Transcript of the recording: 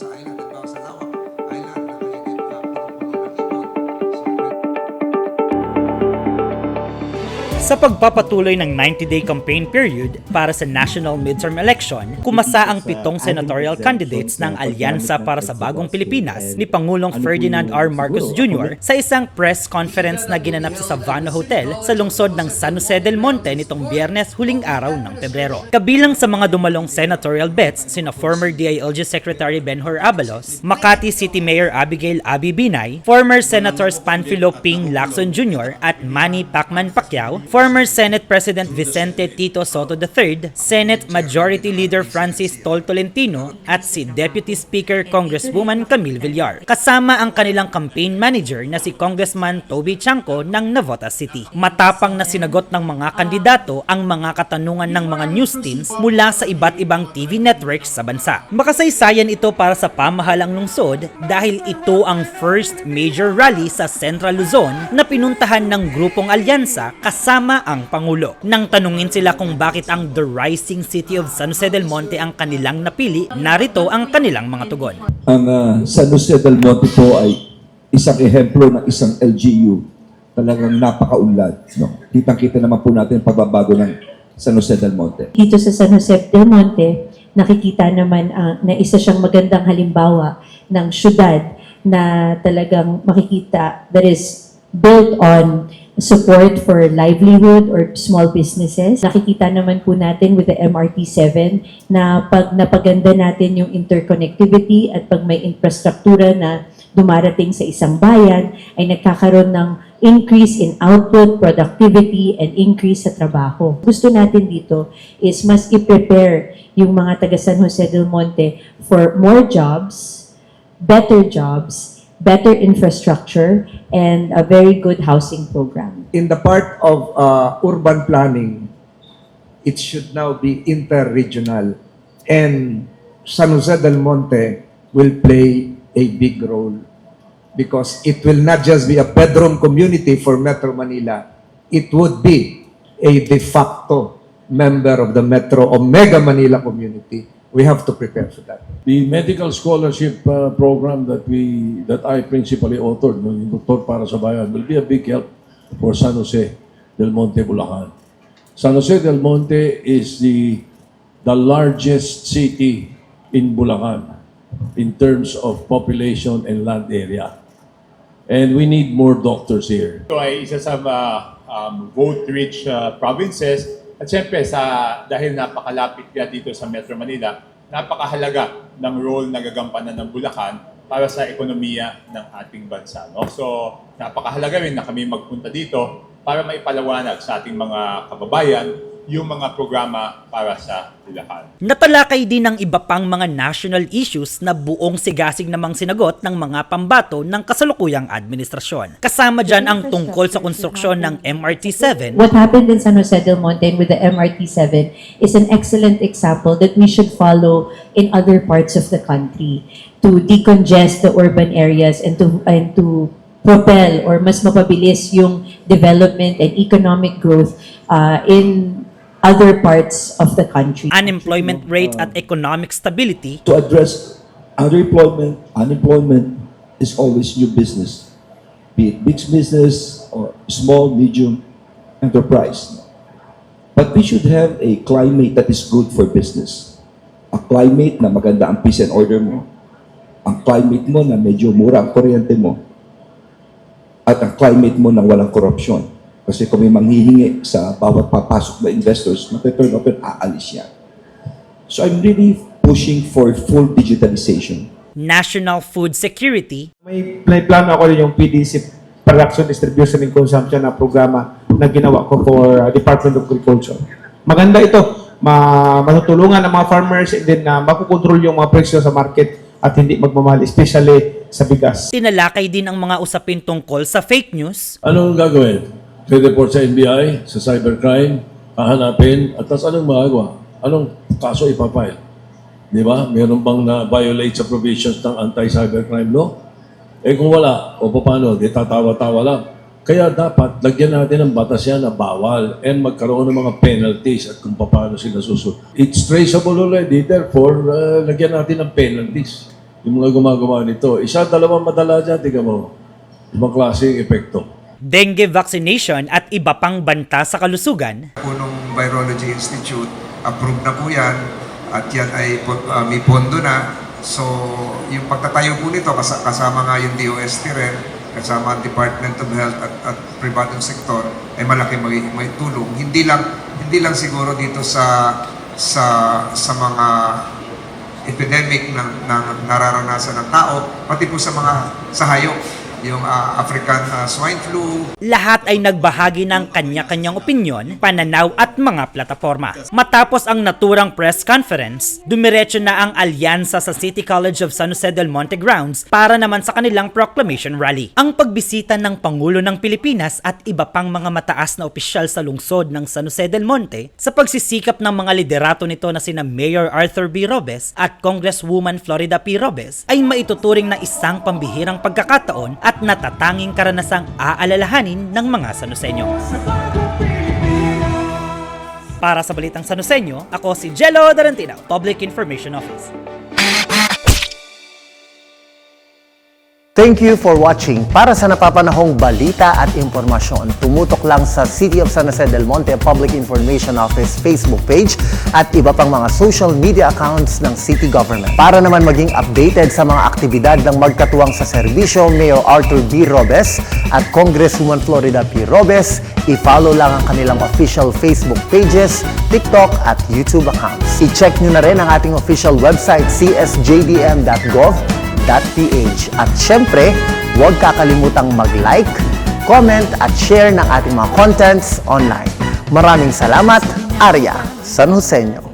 sa island, halimbawa sa Sa pagpapatuloy ng 90-day campaign period para sa national midterm election, kumasa ang pitong senatorial candidates ng Alyansa para sa Bagong Pilipinas ni Pangulong Ferdinand R. Marcos Jr. sa isang press conference na ginanap sa Savannah Hotel sa lungsod ng San Jose del Monte nitong biyernes huling araw ng Pebrero. Kabilang sa mga dumalong senatorial bets sina former DILG Secretary Benhur Abalos, Makati City Mayor Abigail Abi Binay, former Senators Panfilo Ping Lacson Jr. at Manny Pacman Pacquiao, former Senate President Vicente Tito Soto III, Senate Majority Leader Francis Tol Tolentino at si Deputy Speaker Congresswoman Camille Villar. Kasama ang kanilang campaign manager na si Congressman Toby Chanco ng Navotas City. Matapang na sinagot ng mga kandidato ang mga katanungan ng mga news teams mula sa iba't ibang TV networks sa bansa. Makasaysayan ito para sa pamahalang lungsod dahil ito ang first major rally sa Central Luzon na pinuntahan ng grupong alyansa kasama ang Pangulo. Nang tanungin sila kung bakit ang The Rising City of San Jose del Monte ang kanilang napili, narito ang kanilang mga tugon. Ang ah, San Jose del Monte po ay isang ehemplo ng isang LGU. Talagang napakaunlad. No? Kitang-kita naman po natin ang pagbabago ng San Jose del Monte. dito sa San Jose del Monte, nakikita naman ang na isa siyang magandang halimbawa ng syudad na talagang makikita that is built on support for livelihood or small businesses. Nakikita naman po natin with the MRT7 na pag napaganda natin yung interconnectivity at pag may infrastruktura na dumarating sa isang bayan ay nagkakaroon ng increase in output, productivity, and increase sa trabaho. Gusto natin dito is mas i-prepare yung mga taga San Jose del Monte for more jobs, better jobs, better infrastructure, and a very good housing program. in the part of uh, urban planning, it should now be interregional. And San Jose del Monte will play a big role because it will not just be a bedroom community for Metro Manila, it would be a de facto member of the Metro or Mega Manila community. We have to prepare for that. The medical scholarship uh, program that we that I principally authored, no, yung Doktor para sa Bayan, will be a big help for San Jose del Monte, Bulacan. San Jose del Monte is the the largest city in Bulacan in terms of population and land area. And we need more doctors here. Ay isa sa uh, um, vote-rich uh, provinces at siyempre sa dahil napakalapit nga dito sa Metro Manila, napakahalaga ng role na gagampanan ng Bulacan para sa ekonomiya ng ating bansa. No? So, napakahalaga rin na kami magpunta dito para maipalawanag sa ating mga kababayan yung mga programa para sa Bulacan. Natalakay din ng iba pang mga national issues na buong sigasig namang sinagot ng mga pambato ng kasalukuyang administrasyon. Kasama dyan ang tungkol sa konstruksyon ng MRT-7 What happened in San Jose del Monte with the MRT7 is an excellent example that we should follow in other parts of the country to decongest the urban areas and to and to propel or mas mapabilis yung development and economic growth uh, in other parts of the country. unemployment rate at economic stability, To address underemployment, unemployment is always new business. Be it big business or small, medium enterprise. But we should have a climate that is good for business. A climate na maganda ang peace and order mo. Ang climate mo na medyo mura ang kuryente mo. At ang climate mo na walang korupsyon. Kasi kung may manghihingi sa bawat papasok na investors, matiturn open, aalis yan. So I'm really pushing for full digitalization. national food security, May, may plano ako rin yung PDC, Production, Distribution and Consumption na programa na ginawa ko for uh, Department of Agriculture. Maganda ito. Ma matutulungan ng mga farmers and then uh, makukontrol yung mga presyo sa market at hindi magmamahal, especially sa bigas. tinalakay din ang mga usapin tungkol sa fake news, Anong gagawin? Report sa NBI, sa cybercrime, hahanapin, at tapos anong magagawa? Anong kaso ipapile? Di ba? Meron bang na-violate sa provisions ng anti-cybercrime law? Eh kung wala, o paano? Di tatawa-tawa lang. Kaya dapat lagyan natin ng batas yan na bawal and magkaroon ng mga penalties at kung paano sila susunod. It's traceable already, therefore, uh, lagyan natin ng penalties. yung mga gumagawa nito. Isa, dalawang madala dyan, tingnan mo. Ibang klaseng epekto. Dengue vaccination at iba pang banta sa kalusugan, Punong Virology Institute, approved na po yan at yan ay ah, may pondo na. So, yung pagtatayo po nito, kas- kasama nga yung DOST rin, kasama ang Department of Health at, at pribadong sektor, ay malaki may, may tulong. Hindi lang hindi lang siguro dito sa sa sa mga epidemic ng, ng nararanasan ng tao, pati po sa mga sa hayop, yung ah, African ah, swine flu, lahat ay nagbahagi ng kanya-kanyang opinyon, pananaw at mga plataforma. Matapos ang naturang press conference, dumiretso na ang alyansa sa City College of San Jose del Monte grounds para naman sa kanilang proclamation rally. Ang pagbisita ng Pangulo ng Pilipinas at iba pang mga mataas na opisyal sa lungsod ng San Jose del Monte sa pagsisikap ng mga liderato nito na sina Mayor Arthur B. Robes at Congresswoman Florida P. Robes ay maituturing na isang pambihirang pagkakataon at natatanging karanasang aalalahanin ng mga Sanusenyo. Para sa Balitang Sanusenyo, ako si Jello Darantino, Public Information Office. Thank you for watching. Para sa napapanahong balita at impormasyon, tumutok lang sa City of San Jose del Monte Public Information Office Facebook page at iba pang mga social media accounts ng city government. Para naman maging updated sa mga aktibidad ng magkatuwang sa serbisyo, Mayor Arthur B. Robes at Congresswoman Florida P. Robes, i-follow lang ang kanilang official Facebook pages, TikTok at YouTube accounts. I-check nyo na rin ang ating official website csjdm.gov ph At syempre, huwag kakalimutang mag-like, comment at share ng ating mga contents online. Maraming salamat, Arya San Joseño.